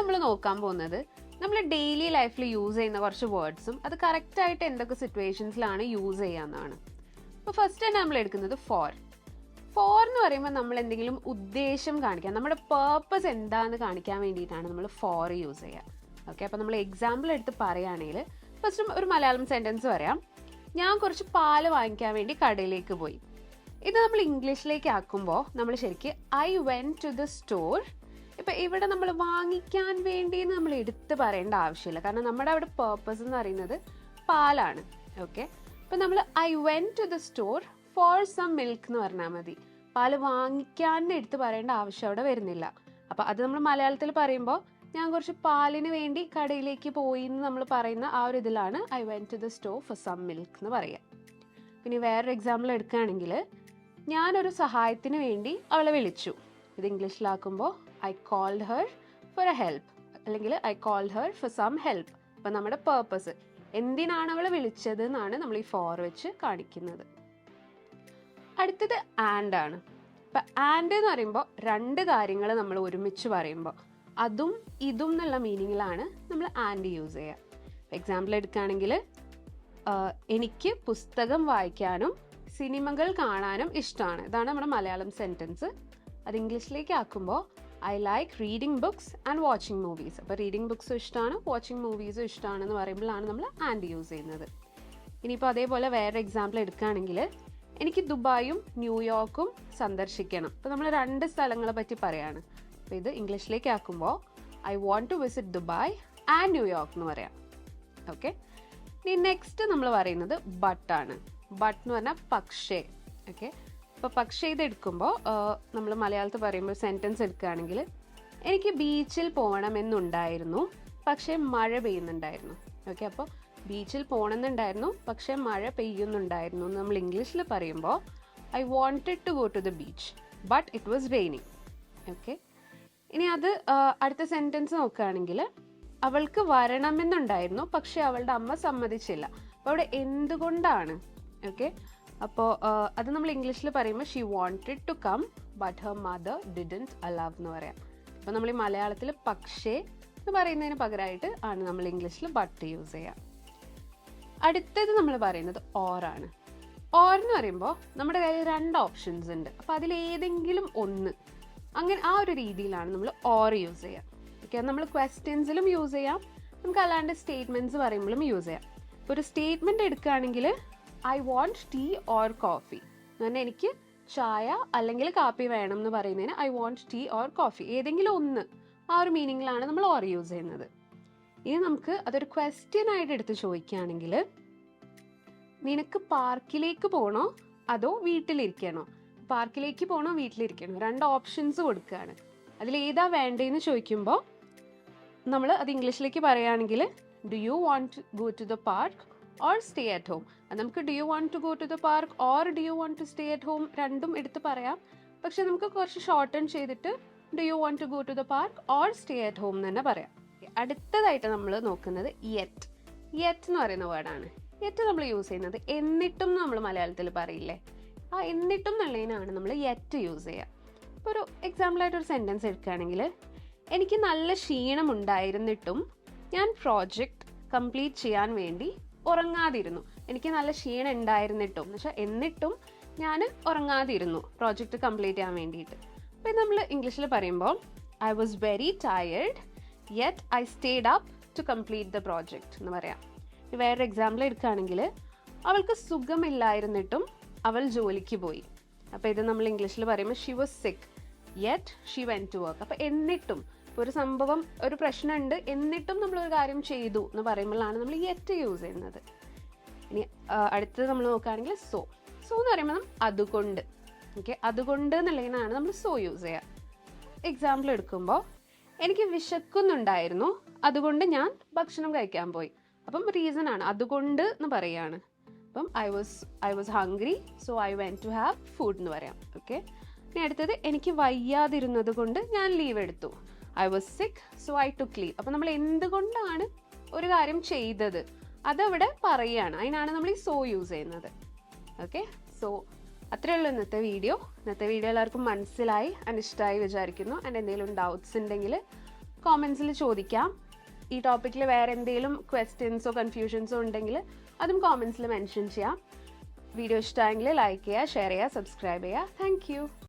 നമ്മൾ നോക്കാൻ പോകുന്നത് നമ്മൾ ഡെയിലി ലൈഫിൽ യൂസ് ചെയ്യുന്ന കുറച്ച് വേർഡ്സും അത് കറക്റ്റായിട്ട് എന്തൊക്കെ സിറ്റുവേഷൻസിലാണ് യൂസ് ചെയ്യാന്നാണ്. അപ്പോൾ ഫസ്റ്റ് തന്നെ നമ്മൾ എടുക്കുന്നത് ഫോർ ഫോർ എന്ന് പറയുമ്പോൾ നമ്മൾ എന്തെങ്കിലും ഉദ്ദേശം കാണിക്കാൻ നമ്മുടെ പേർപ്പസ് എന്താണെന്ന് കാണിക്കാൻ വേണ്ടിയിട്ടാണ് നമ്മൾ ഫോർ യൂസ് ചെയ്യുക. ഓക്കെ അപ്പോൾ നമ്മൾ എക്സാമ്പിൾ എടുത്ത് പറയുകയാണെങ്കിൽ ഫസ്റ്റ് ഒരു മലയാളം സെന്റൻസ് പറയാം. ഞാൻ കുറച്ച് പാൽ വാങ്ങിക്കാൻ വേണ്ടി കടയിലേക്ക് പോയി. ഇത് നമ്മൾ ഇംഗ്ലീഷിലേക്ക് ആക്കുമ്പോൾ നമ്മൾ ശരിക്ക് I went to the store ഇപ്പൊ ഇവിടെ നമ്മൾ വാങ്ങിക്കാൻ വേണ്ടി നമ്മൾ എടുത്ത് പറയേണ്ട ആവശ്യമില്ല. കാരണം നമ്മുടെ അവിടെ പേർപ്പസ് എന്ന് പറയുന്നത് പാലാണ്. ഓക്കെ ഇപ്പൊ നമ്മൾ I went to the store for some milk എന്ന് പറഞ്ഞാൽ മതി. പാൽ വാങ്ങിക്കാൻ എടുത്ത് പറയേണ്ട ആവശ്യം അവിടെ വരുന്നില്ല. അപ്പൊ അത് നമ്മൾ മലയാളത്തിൽ പറയുമ്പോൾ ഞാൻ കുറച്ച് പാലിന് വേണ്ടി കടയിലേക്ക് പോയി എന്ന് നമ്മൾ പറയുന്ന ആ ഒരു ഇതിലാണ് I went to the store for some milk എന്ന് പറയുക പിന്നെ വേറൊരു എക്സാമ്പിൾ എടുക്കുകയാണെങ്കിൽ ഞാനൊരു സഹായത്തിന് വേണ്ടി അവളെ വിളിച്ചു. ഇത് ഇംഗ്ലീഷിലാക്കുമ്പോൾ I called her for a help അല്ലെങ്കിൽ I called her for some help അപ്പം നമ്മുടെ പേർപ്പസ് എന്തിനാണ് അവൾ വിളിച്ചത് എന്നാണ് നമ്മൾ ഈ ഫോർ വെച്ച് കാണിക്കുന്നത്. അടുത്തത് ആൻഡ് ആണ്. ഇപ്പം ആൻഡ് എന്ന് പറയുമ്പോൾ രണ്ട് കാര്യങ്ങൾ നമ്മൾ ഒരുമിച്ച് പറയുമ്പോൾ അതും ഇതും എന്നുള്ള മീനിങ്ങിലാണ് നമ്മൾ ആൻഡ് യൂസ് ചെയ്യുക. എക്സാമ്പിൾ എടുക്കുകയാണെങ്കിൽ എനിക്ക് പുസ്തകം വായിക്കാനും സിനിമകൾ കാണാനും ഇഷ്ടമാണ്. ഇതാണ് നമ്മുടെ മലയാളം സെന്റൻസ് അത് ഇംഗ്ലീഷിലേക്ക് ആക്കുമ്പോൾ I like reading books and watching movies അപ്പോൾ റീഡിങ് ബുക്സും ഇഷ്ടമാണ് വാച്ചിങ് മൂവീസും ഇഷ്ടമാണെന്ന് പറയുമ്പോഴാണ് നമ്മൾ ആൻഡ് യൂസ് ചെയ്യുന്നത്. ഇനിയിപ്പോൾ അതേപോലെ വേറെ എക്സാമ്പിൾ എടുക്കുകയാണെങ്കിൽ എനിക്ക് ദുബായും ന്യൂയോർക്കും സന്ദർശിക്കണം. അപ്പോൾ നമ്മൾ രണ്ട് സ്ഥലങ്ങളെ പറ്റി പറയാണ്. അപ്പോൾ ഇത് ഇംഗ്ലീഷിലേക്ക് ആക്കുമ്പോൾ I want to visit Dubai and New York എന്ന് പറയാം. ഓക്കെ ഇനി നെക്സ്റ്റ് നമ്മൾ പറയുന്നത് ബട്ടാണ് ബട്ട് എന്ന് പറഞ്ഞാൽ പക്ഷേ. ഓക്കെ അപ്പോൾ പക്ഷേ ഇത് എടുക്കുമ്പോൾ നമ്മൾ മലയാളത്തിൽ പറയുമ്പോൾ സെന്റൻസ് എടുക്കുകയാണെങ്കിൽ എനിക്ക് ബീച്ചിൽ പോകണമെന്നുണ്ടായിരുന്നു പക്ഷേ മഴ പെയ്യുന്നുണ്ടായിരുന്നു. ഓക്കെ അപ്പോൾ ബീച്ചിൽ പോകണമെന്നുണ്ടായിരുന്നു പക്ഷേ മഴ പെയ്യുന്നുണ്ടായിരുന്നു നമ്മൾ ഇംഗ്ലീഷിൽ പറയുമ്പോൾ I wanted to go to the beach but it was raining okay ഇനി അത് അടുത്ത സെന്റൻസ് നോക്കുകയാണെങ്കിൽ അവൾക്ക് വരണമെന്നുണ്ടായിരുന്നു പക്ഷേ അവളുടെ അമ്മ സമ്മതിച്ചില്ല. അപ്പോൾ അവിടെ എന്തുകൊണ്ടാണ്? ഓക്കെ അപ്പോൾ അത് നമ്മൾ ഇംഗ്ലീഷിൽ പറയുമ്പോൾ she wanted to come but her mother didn't allow എന്ന് പറയാം. അപ്പോൾ നമ്മൾ ഈ മലയാളത്തിൽ പക്ഷേ എന്ന് പറയുന്നതിന് പകരമായിട്ട് ആണ് നമ്മൾ ഇംഗ്ലീഷിൽ ബട്ട് യൂസ് ചെയ്യുക. അടുത്തത് നമ്മൾ പറയുന്നത് ഓറാണ് ഓർ എന്ന് പറയുമ്പോൾ നമ്മുടെ കയ്യിൽ രണ്ട് ഓപ്ഷൻസ് ഉണ്ട്. അപ്പോൾ അതിലേതെങ്കിലും ഒന്ന്. അങ്ങനെ ആ ഒരു രീതിയിലാണ് നമ്മൾ ഓർ യൂസ് ചെയ്യുക. ഓക്കെ നമ്മൾ ക്വസ്റ്റ്യൻസിലും യൂസ് ചെയ്യാം. നമുക്ക് അല്ലാണ്ട് സ്റ്റേറ്റ്മെന്റ്സ് പറയുമ്പോഴും യൂസ് ചെയ്യാം. ഇപ്പോൾ ഒരു സ്റ്റേറ്റ്മെന്റ് എടുക്കുകയാണെങ്കിൽ I want tea or coffee എന്ന് പറഞ്ഞാൽ എനിക്ക് ചായ അല്ലെങ്കിൽ കാപ്പി വേണം എന്ന് പറയുന്നതിന് I want tea or coffee ഏതെങ്കിലും ഒന്ന്. ആ ഒരു മീനിങ്ങിലാണ് നമ്മൾ ഓർ യൂസ് ചെയ്യുന്നത്. ഇനി നമുക്ക് അതൊരു ക്വസ്റ്റ്യൻ ആയിട്ട് എടുത്ത് ചോദിക്കുകയാണെങ്കിൽ നിനക്ക് പാർക്കിലേക്ക് പോകണോ അതോ വീട്ടിലിരിക്കണോ? പാർക്കിലേക്ക് പോകണോ വീട്ടിലിരിക്കണോ? രണ്ട് ഓപ്ഷൻസ് കൊടുക്കുകയാണ്. അതിൽ ഏതാ വേണ്ടതെന്ന് ചോദിക്കുമ്പോൾ നമ്മൾ അത് ഇംഗ്ലീഷിലേക്ക് പറയുകയാണെങ്കിൽ do you want go to the park or stay at home നമുക്ക് do you want to go to the park or do you want to stay at home രണ്ടും എടുത്ത് പറയാം. പക്ഷെ നമുക്ക് കുറച്ച് ഷോർട്ടൺ ചെയ്തിട്ട് do you want to go to the park or stay at home എന്ന് തന്നെ പറയാം. അടുത്തതായിട്ട് നമ്മൾ നോക്കുന്നത് യെറ്റ് യെറ്റ് എന്ന് പറയുന്ന വേർഡാണ് യെറ്റ് നമ്മൾ യൂസ് ചെയ്യുന്നത് എന്നിട്ടും നമ്മൾ മലയാളത്തിൽ പറയില്ലേ? ആ എന്നിട്ടും എന്നുള്ളതിനാണ് നമ്മൾ യെറ്റ് യൂസ് ചെയ്യുക. ഇപ്പോൾ ഒരു എക്സാമ്പിളായിട്ട് ഒരു സെന്റൻസ് എടുക്കുകയാണെങ്കിൽ എനിക്ക് നല്ല ക്ഷീണം ഉണ്ടായിരുന്നിട്ടും ഞാൻ പ്രോജക്റ്റ് കംപ്ലീറ്റ് ചെയ്യാൻ വേണ്ടി ഉറങ്ങാതിരുന്നു. എനിക്ക് നല്ല ക്ഷീണം ഉണ്ടായിരുന്നിട്ടും. പക്ഷെ എന്നിട്ടും ഞാൻ ഉറങ്ങാതിരുന്നു. പ്രോജക്റ്റ് കംപ്ലീറ്റ് ചെയ്യാൻ വേണ്ടിയിട്ട്. അപ്പം നമ്മൾ ഇംഗ്ലീഷിൽ പറയുമ്പോൾ I was very tired yet I stayed up to complete the project എന്ന് പറയാം. വേറൊരു എക്സാമ്പിൾ എടുക്കുകയാണെങ്കിൽ അവൾക്ക് സുഖമില്ലായിരുന്നിട്ടും അവൾ ജോലിക്ക് പോയി. അപ്പോൾ ഇത് നമ്മൾ ഇംഗ്ലീഷിൽ പറയുമ്പോൾ she was sick yet she went to work അപ്പോൾ എന്നിട്ടും ഒരു സംഭവം ഒരു പ്രശ്നമുണ്ട് എന്നിട്ടും നമ്മൾ ഒരു കാര്യം ചെയ്തു എന്ന് പറയുമ്പോഴാണ് നമ്മൾ യെറ്റ് യൂസ് ചെയ്യുന്നത്. ഇനി അടുത്തത് നമ്മൾ നോക്കുകയാണെങ്കിൽ സോ സോ എന്ന് പറയുമ്പോൾ അതുകൊണ്ട് ഓക്കെ അതുകൊണ്ട് എന്നുള്ളതിനാണ് നമ്മൾ സോ യൂസ് ചെയ്യുക. എക്സാമ്പിൾ എടുക്കുമ്പോൾ എനിക്ക് വിശക്കുന്നുണ്ടായിരുന്നു അതുകൊണ്ട് ഞാൻ ഭക്ഷണം കഴിക്കാൻ പോയി. അപ്പം റീസൺ ആണ് അതുകൊണ്ട് എന്ന് പറയുകയാണ്. അപ്പം I was I was hungry so I went to have food എന്ന് പറയാം ഓക്കെ ഇനി അടുത്തത് എനിക്ക് വയ്യാതിരുന്നത് കൊണ്ട് ഞാൻ ലീവ് എടുത്തു. I was sick so I took leave അപ്പം നമ്മൾ എന്തുകൊണ്ടാണ് ഒരു കാര്യം ചെയ്തത്? അതവിടെ പറയുകയാണ് അതിനാണ് നമ്മൾ ഈ സോ യൂസ് ചെയ്യുന്നത്. ഓക്കെ സോ അത്രയേ ഉള്ളൂ ഇന്നത്തെ വീഡിയോ ഇന്നത്തെ വീഡിയോ എല്ലാവർക്കും മനസ്സിലായി അനിഷ്ടമായി വിചാരിക്കുന്നു. ആൻഡ് എന്തെങ്കിലും ഡൗട്ട്സ് ഉണ്ടെങ്കിൽ കോമൻസിൽ ചോദിക്കാം. ഈ ടോപ്പിക്കിൽ വേറെ എന്തെങ്കിലും ക്വസ്റ്റ്യൻസോ കൺഫ്യൂഷൻസോ ഉണ്ടെങ്കിൽ അതും കോമൻസിൽ മെൻഷൻ ചെയ്യാം. വീഡിയോ ഇഷ്ടമായെങ്കിൽ ലൈക്ക് ചെയ്യുക ഷെയർ ചെയ്യുക സബ്സ്ക്രൈബ് ചെയ്യുക. താങ്ക്